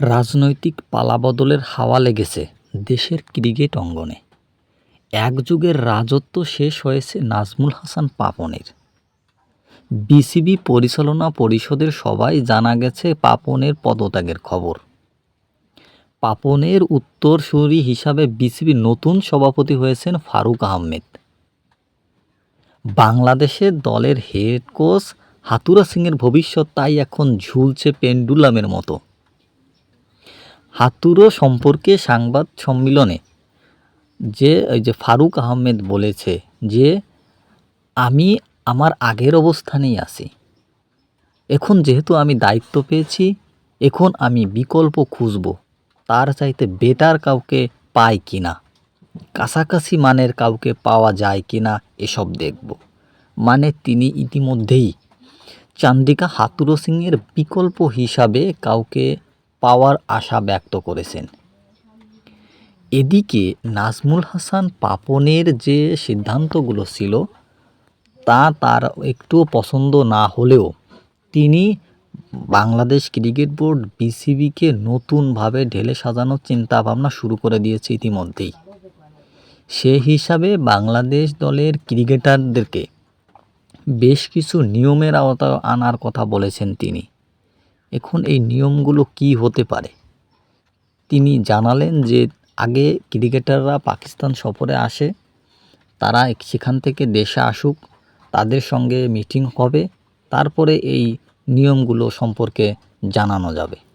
রাজনৈতিক পালাবদলের হাওয়া লেগেছে দেশের ক্রিকেট অঙ্গনে। এক যুগের রাজত্ব শেষ হয়েছে নাজমুল হাসান পাপনের। বিসিবি পরিচালনা পরিষদের সবাই জানা গেছে পাপনের পদত্যাগের খবর। পাপনের উত্তরসূরি হিসাবে বিসিবির নতুন সভাপতি হয়েছেন ফারুক আহমেদ। বাংলাদেশের দলের হেড কোচ হাতুরা সিংয়ের ভবিষ্যৎ তাই এখন ঝুলছে পেন্ডুলামের মতো। হাতুরো সম্পর্কে সাংবাদ সম্মেলনে যে ওই যে ফারুক আহমেদ বলেছে যে, আমি আমার আগের অবস্থানেই আছি। এখন যেহেতু আমি দায়িত্ব পেয়েছি, এখন আমি বিকল্প খুঁজব, তার চাইতে বেটার কাউকে পাই কি না কাছাকাছি মানের কাউকে পাওয়া যায় কি না এসব দেখব। মানে তিনি ইতিমধ্যেই চান্দিকা হাতুরো সিংয়ের বিকল্প হিসাবে কাউকে পাওয়ার আশা ব্যক্ত করেছেন। এদিকে নাজমুল হাসান পাপনের যে সিদ্ধান্তগুলো ছিল, তা তার একটুও পছন্দ না হলেও তিনি বাংলাদেশ ক্রিকেট বোর্ড বিসিবিকে নতুনভাবে ঢেলে সাজানোর চিন্তাভাবনা শুরু করে দিয়েছে ইতিমধ্যেই। সে হিসাবে বাংলাদেশ দলের ক্রিকেটারদেরকে বেশ কিছু নিয়মের আওতায় আনার কথা বলেছেন তিনি। এখন এই নিয়মগুলো কি হতে পারে? তিনি জানালেন যে আগে ক্রিকেটাররা পাকিস্তান সফরে আসে, তারা সেখান থেকে দেশে আসুক, তাদের সঙ্গে মিটিং হবে, তারপরে এই নিয়মগুলো সম্পর্কে জানানো যাবে।